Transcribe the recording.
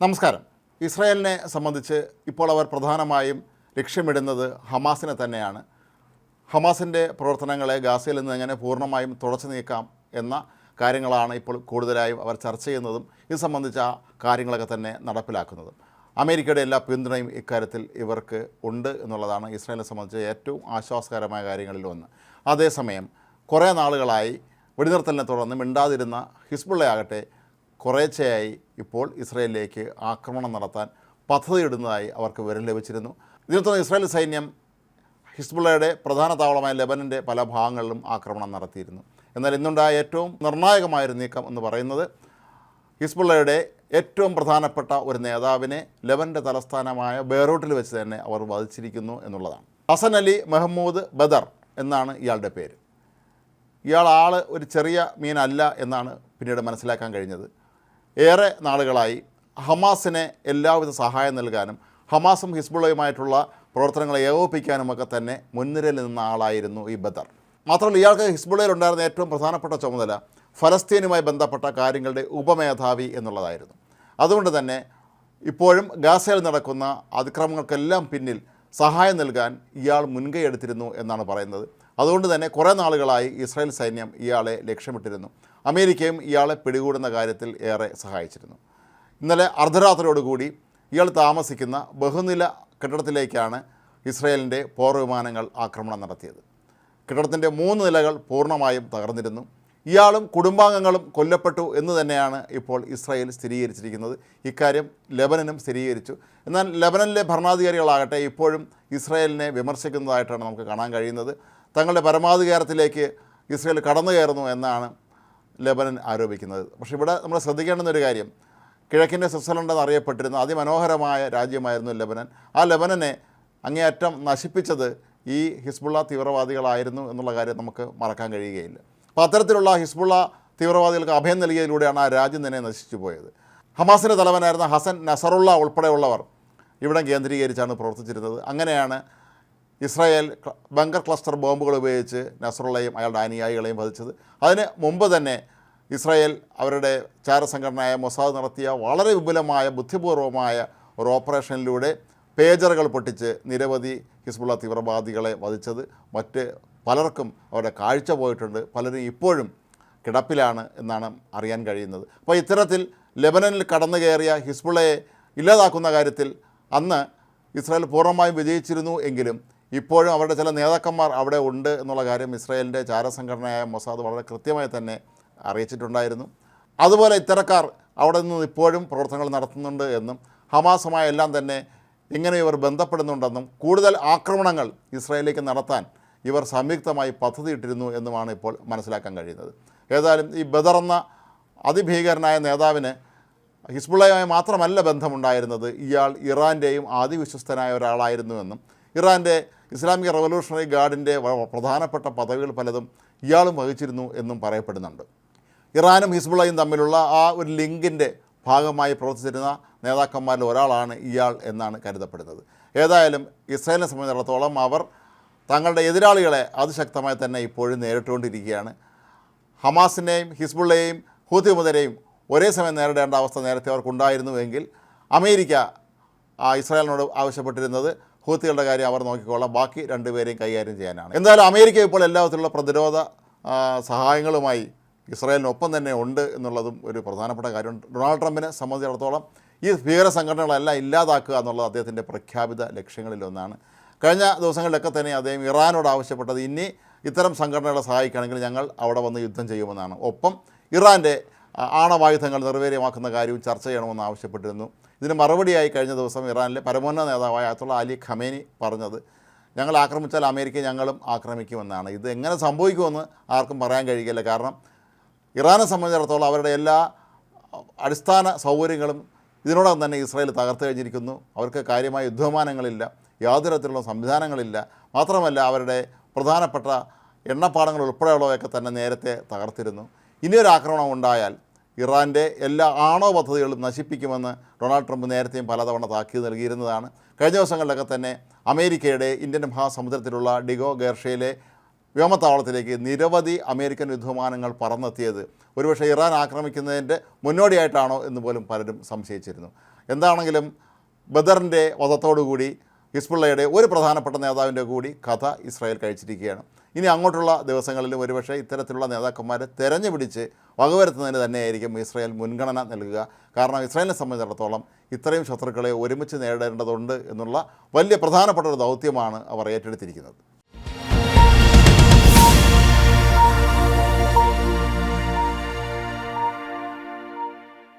നമസ്കാരം. ഇസ്രായേലിനെ സംബന്ധിച്ച് ഇപ്പോൾ അവർ പ്രധാനമായും ലക്ഷ്യമിടുന്നത് ഹമാസിനെ തന്നെയാണ്. ഹമാസിന്റെ പ്രവർത്തനങ്ങളെ ഗാസയിൽ നിന്ന് എങ്ങനെ പൂർണമായും തുടച്ചു നീക്കാം എന്ന കാര്യങ്ങളാണ് ഇപ്പോൾ കൂടുതലായും അവർ ചർച്ച ചെയ്യുന്നതും ഇത് സംബന്ധിച്ച കാര്യങ്ങളൊക്കെ തന്നെ നടപ്പിലാക്കുന്നതും. അമേരിക്കയുടെ എല്ലാ പിന്തുണയും ഇക്കാര്യത്തിൽ ഇവർക്ക് ഉണ്ട് എന്നുള്ളതാണ് ഇസ്രായേലിനെ സംബന്ധിച്ച് ഏറ്റവും ആശ്വാസകരമായ കാര്യങ്ങളിൽ ഒന്ന്. അതേസമയം കുറേ നാളുകളായി വെടിനിർത്തലിനെ തുടർന്ന് മിണ്ടാതിരുന്ന ഹിസ്ബുള്ളയാകട്ടെ കുറേശ്ശെയായി ഇപ്പോൾ ഇസ്രയേലിലേക്ക് ആക്രമണം നടത്താൻ പദ്ധതിയിടുന്നതായി അവർക്ക് വിവരം ലഭിച്ചിരുന്നു. ഇതിനെ തുടർന്ന് ഇസ്രായേൽ സൈന്യം ഹിസ്ബുള്ളയുടെ പ്രധാന താവളമായ ലെബനന്റെ പല ഭാഗങ്ങളിലും ആക്രമണം നടത്തിയിരുന്നു. എന്നാൽ ഇന്നുണ്ടായ ഏറ്റവും നിർണായകമായൊരു നീക്കം എന്ന് പറയുന്നത് ഹിസ്ബുള്ളയുടെ ഏറ്റവും പ്രധാനപ്പെട്ട ഒരു നേതാവിനെ ലെബന്റെ തലസ്ഥാനമായ ബെയ്റൂട്ടിൽ വെച്ച് തന്നെ അവർ വധിച്ചിരിക്കുന്നു എന്നുള്ളതാണ്. ഹസൻ അലി മെഹമ്മൂദ് ബദർ എന്നാണ് ഇയാളുടെ പേര്. ഇയാൾ ആൾ ഒരു ചെറിയ മീനല്ല എന്നാണ് പിന്നീട് മനസ്സിലാക്കാൻ കഴിഞ്ഞത്. ഏറെ നാളുകളായി ഹമാസിനെ എല്ലാവിധ സഹായം നൽകാനും ഹമാസും ഹിസ്ബുള്ളയുമായിട്ടുള്ള പ്രവർത്തനങ്ങളെ ഏകോപിപ്പിക്കാനുമൊക്കെ തന്നെ മുൻനിരയിൽ നിന്ന ആളായിരുന്നു ഈ ബദർ. മാത്രമല്ല ഇയാൾക്ക് ഹിസ്ബുള്ളയിൽ ഉണ്ടായിരുന്ന ഏറ്റവും പ്രധാനപ്പെട്ട ചുമതല ഫലസ്തീനുമായി ബന്ധപ്പെട്ട കാര്യങ്ങളുടെ ഉപമേധാവി എന്നുള്ളതായിരുന്നു. അതുകൊണ്ട് തന്നെ ഇപ്പോഴും ഗാസയിൽ നടക്കുന്ന അതിക്രമങ്ങൾക്കെല്ലാം പിന്നിൽ സഹായം നൽകാൻ ഇയാൾ മുൻകൈ എടുത്തിരുന്നു എന്നാണ് പറയുന്നത്. അതുകൊണ്ട് തന്നെ കുറേ നാളുകളായി ഇസ്രായേൽ സൈന്യം ഇയാളെ ലക്ഷ്യമിട്ടിരുന്നു. അമേരിക്കയും ഇയാളെ പിടികൂടുന്ന കാര്യത്തിൽ ഏറെ സഹായിച്ചിരുന്നു. ഇന്നലെ അർദ്ധരാത്രിയോടുകൂടി ഇയാൾ താമസിക്കുന്ന ബഹുനില കെട്ടിടത്തിലേക്കാണ് ഇസ്രായേലിന്റെ പോർ വിമാനങ്ങൾ ആക്രമണം നടത്തിയത്. കെട്ടിടത്തിന്റെ മൂന്ന് നിലകൾ പൂർണമായും തകർന്നിരുന്നു. ഇയാളും കുടുംബാംഗങ്ങളും കൊല്ലപ്പെട്ടു എന്ന് തന്നെയാണ് ഇപ്പോൾ ഇസ്രായേൽ സ്ഥിരീകരിച്ചിരിക്കുന്നത്. ഇക്കാര്യം ലെബനനും സ്ഥിരീകരിച്ചു. എന്നാൽ ലെബനനിലെ ഭരണാധികാരികളാകട്ടെ ഇപ്പോഴും ഇസ്രായേലിനെ വിമർശിക്കുന്നതായിട്ടാണ് നമുക്ക് കാണാൻ കഴിയുന്നത്. തങ്ങളുടെ പരമാധികാരത്തിലേക്ക് ഇസ്രയേൽ കടന്നു കയറുന്നു എന്നാണ് ലെബനൻ ആരോപിക്കുന്നത്. പക്ഷേ ഇവിടെ നമ്മൾ ശ്രദ്ധിക്കേണ്ടുന്ന ഒരു കാര്യം കിഴക്കിന്റെ സ്വിറ്റ്സർലൻഡ് എന്നറിയപ്പെട്ടിരുന്ന അതിമനോഹരമായ രാജ്യമായിരുന്നു ലെബനൻ. ആ ലെബനനെ അങ്ങേയറ്റം നശിപ്പിച്ചത് ഈ ഹിസ്ബുള്ള തീവ്രവാദികളായിരുന്നു എന്നുള്ള കാര്യം നമുക്ക് മറക്കാൻ കഴിയുകയില്ല. അപ്പോൾ അത്തരത്തിലുള്ള ഹിസ്ബുള്ള തീവ്രവാദികൾക്ക് അഭയം നൽകിയതിലൂടെയാണ് ആ രാജ്യം തന്നെ നശിച്ചു പോയത്. ഹമാസിന്റെ തലവനായിരുന്ന ഹസൻ നസറുള്ള ഉൾപ്പെടെയുള്ളവർ ഇവിടം കേന്ദ്രീകരിച്ചാണ് പ്രവർത്തിച്ചിരുന്നത്. അങ്ങനെയാണ് ഇസ്രായേൽ ബങ്കർ ക്ലസ്റ്റർ ബോംബുകൾ ഉപയോഗിച്ച് നസറുള്ളയും അയാളുടെ അനുയായികളെയും വധിച്ചത്. അതിന് മുമ്പ് തന്നെ ഇസ്രായേൽ അവരുടെ ചാരസംഘടനയായ മൊസാദ് നടത്തിയ വളരെ വിപുലമായ ബുദ്ധിപൂർവമായ ഒരു ഓപ്പറേഷനിലൂടെ പേജറുകൾ പൊട്ടിച്ച് നിരവധി ഹിസ്ബുള്ള തീവ്രവാദികളെ വധിച്ചത്. മറ്റ് പലർക്കും അവരുടെ കാഴ്ച പോയിട്ടുണ്ട്. പലരും ഇപ്പോഴും കിടപ്പിലാണ് എന്നാണ് അറിയാൻ കഴിയുന്നത്. അപ്പോൾ ഇത്തരത്തിൽ ലെബനനിൽ കടന്നു കയറിയ ഹിസ്ബുള്ളയെ ഇല്ലാതാക്കുന്ന കാര്യത്തിൽ അന്ന് ഇസ്രായേൽ പൂർണമായും വിജയിച്ചിരുന്നു എങ്കിലും ഇപ്പോഴും അവരുടെ ചില നേതാക്കന്മാർ അവിടെ ഉണ്ട് എന്നുള്ള കാര്യം ഇസ്രായേലിന്റെ ചാരസംഘടനയായ മൊസാദ് വളരെ കൃത്യമായി തന്നെ അറിയിച്ചിട്ടുണ്ടായിരുന്നു. അതുപോലെ ഇത്തരക്കാർ അവിടെ നിന്ന് ഇപ്പോഴും പ്രവർത്തനങ്ങൾ നടത്തുന്നുണ്ട് എന്നും ഹമാസുമായ എല്ലാം തന്നെ ഇങ്ങനെ ഇവർ ബന്ധപ്പെടുന്നുണ്ടെന്നും കൂടുതൽ ആക്രമണങ്ങൾ ഇസ്രായേലിലേക്ക് നടത്താൻ ഇവർ സംയുക്തമായി പദ്ധതിയിട്ടിരുന്നു എന്നുമാണ് ഇപ്പോൾ മനസ്സിലാക്കാൻ കഴിയുന്നത്. ഏതായാലും ഈ ബദർ എന്ന അതിഭീകരനായ നേതാവിന് ഹിസ്ബുള്ളയുമായി മാത്രമല്ല ബന്ധമുണ്ടായിരുന്നത് ഇയാൾ ഇറാന്റെയും ആദിവിശ്വസ്തനായ ഒരാളായിരുന്നുവെന്നും ഇറാന്റെ ഇസ്ലാമിക റവല്യൂഷണറി ഗാർഡിന്റെ പ്രധാനപ്പെട്ട പദവികൾ പലതും ഇയാളും വഹിച്ചിരുന്നു എന്നും പറയപ്പെടുന്നുണ്ട്. ഇറാനും ഹിസ്ബുള്ളയും തമ്മിലുള്ള ആ ഒരു ലിങ്കിന്റെ ഭാഗമായി പ്രവർത്തിച്ചിരുന്ന നേതാക്കന്മാരിൽ ഒരാളാണ് ഇയാൾ എന്നാണ് കരുതപ്പെടുന്നത്. ഏതായാലും ഇസ്രായേലിനെ സംബന്ധിച്ചിടത്തോളം അവർ തങ്ങളുടെ എതിരാളികളെ അതിശക്തമായി തന്നെ ഇപ്പോഴും നേരിട്ടുകൊണ്ടിരിക്കുകയാണ്. ഹമാസിനെയും ഹിസ്ബുള്ളയെയും ഹൂത്തി മുതലെയും ഒരേ സമയം നേരിടേണ്ട അവസ്ഥ നേരത്തെ അവർക്കുണ്ടായിരുന്നുവെങ്കിൽ അമേരിക്ക ഇസ്രായേലിനോട് ആവശ്യപ്പെട്ടിരുന്നത് ഹൂത്തികളുടെ കാര്യം അവർ നോക്കിക്കോളാം ബാക്കി രണ്ടുപേരെയും കൈകാര്യം ചെയ്യാനാണ്. എന്തായാലും അമേരിക്ക ഇപ്പോൾ എല്ലാ വിധത്തിലുള്ള പ്രതിരോധ സഹായങ്ങളുമായി ഇസ്രായേലിനൊപ്പം തന്നെ ഉണ്ട് എന്നുള്ളതും ഒരു പ്രധാനപ്പെട്ട കാര്യമുണ്ട്. ഡൊണാൾഡ് ട്രംപിനെ സംബന്ധിച്ചിടത്തോളം ഈ ഭീകര സംഘടനകളെല്ലാം ഇല്ലാതാക്കുക എന്നുള്ളത് അദ്ദേഹത്തിന്റെ പ്രഖ്യാപിത ലക്ഷ്യങ്ങളിലൊന്നാണ് കഴിഞ്ഞ ദിവസങ്ങളിലൊക്കെ തന്നെ അദ്ദേഹം ഇറാനോട് ആവശ്യപ്പെട്ടത് ഇനി ഇത്തരം സംഘടനകളെ സഹായിക്കുകയാണെങ്കിൽ ഞങ്ങൾ അവിടെ വന്ന് യുദ്ധം ചെയ്യുമെന്നാണ്. ഒപ്പം ഇറാന്റെ ആണവായുധങ്ങൾ നിർവീര്യമാക്കുന്ന കാര്യവും ചർച്ച ചെയ്യണമെന്ന് ആവശ്യപ്പെട്ടിരുന്നു. ഇതിന് മറുപടിയായി കഴിഞ്ഞ ദിവസം ഇറാനിലെ പരമോന്നത നേതാവായ അത്തുള്ള അലി ഖമേനി പറഞ്ഞത് ഞങ്ങൾ ആക്രമിച്ചാൽ അമേരിക്ക ഞങ്ങളും ആക്രമിക്കുമെന്നാണ്. ഇത് എങ്ങനെ സംഭവിക്കുമെന്ന് ആർക്കും പറയാൻ കഴിയില്ല. കാരണം ഇറാനെ സംബന്ധിച്ചിടത്തോളം അവരുടെ എല്ലാ അടിസ്ഥാന സൗകര്യങ്ങളും ഇതിനോടകം തന്നെ ഇസ്രായേൽ തകർത്ത് കഴിഞ്ഞിരിക്കുന്നു. അവർക്ക് കാര്യമായ യുദ്ധവിമാനങ്ങളില്ല യാതൊരു തരത്തിലുള്ള സംവിധാനങ്ങളില്ല. മാത്രമല്ല അവരുടെ പ്രധാനപ്പെട്ട എണ്ണപ്പാടങ്ങൾ ഉൾപ്പെടെയുള്ളവയൊക്കെ തന്നെ നേരത്തെ തകർത്തിരുന്നു. ഇനിയൊരു ആക്രമണം ഉണ്ടായാൽ ഇറാന്റെ എല്ലാ ആണവ പദ്ധതികളും നശിപ്പിക്കുമെന്ന് ഡൊണാൾഡ് ട്രംപ് നേരത്തെയും പലതവണ താക്കീത് നൽകിയിരുന്നതാണ്. കഴിഞ്ഞ ദിവസങ്ങളിലൊക്കെ തന്നെ അമേരിക്കയുടെ ഇന്ത്യൻ മഹാസമുദ്രത്തിലുള്ള ഡിഗോ ഗേർഷയിലെ വ്യോമത്താവളത്തിലേക്ക് നിരവധി അമേരിക്കൻ യുദ്ധവിമാനങ്ങൾ പറന്നെത്തിയത്. ഒരുപക്ഷെ ഇറാൻ ആക്രമിക്കുന്നതിന്റെ മുന്നോടിയായിട്ടാണോ എന്ന് പോലും പലരും സംശയിച്ചിരുന്നു. എന്താണെങ്കിലും ബദറിന്റെ വധത്തോടുകൂടി ഹിസ്ബുള്ളയുടെ ഒരു പ്രധാനപ്പെട്ട നേതാവിന്റെ കൂടി കഥ ഇസ്രായേൽ കഴിച്ചിരിക്കുകയാണ്. ഇനി അങ്ങോട്ടുള്ള ദിവസങ്ങളിലും ഒരുപക്ഷെ ഇത്തരത്തിലുള്ള നേതാക്കന്മാരെ തെരഞ്ഞു പിടിച്ച് വകവരുത്തുന്നതിന് തന്നെയായിരിക്കും ഇസ്രായേൽ മുൻഗണന നൽകുക. കാരണം ഇസ്രായേലിനെ സംബന്ധിച്ചിടത്തോളം ഇത്രയും ശത്രുക്കളെ ഒരുമിച്ച് നേടേണ്ടതുണ്ട് എന്നുള്ള വലിയ പ്രധാനപ്പെട്ട ഒരു ദൗത്യമാണ് അവർ ഏറ്റെടുത്തിരിക്കുന്നത്.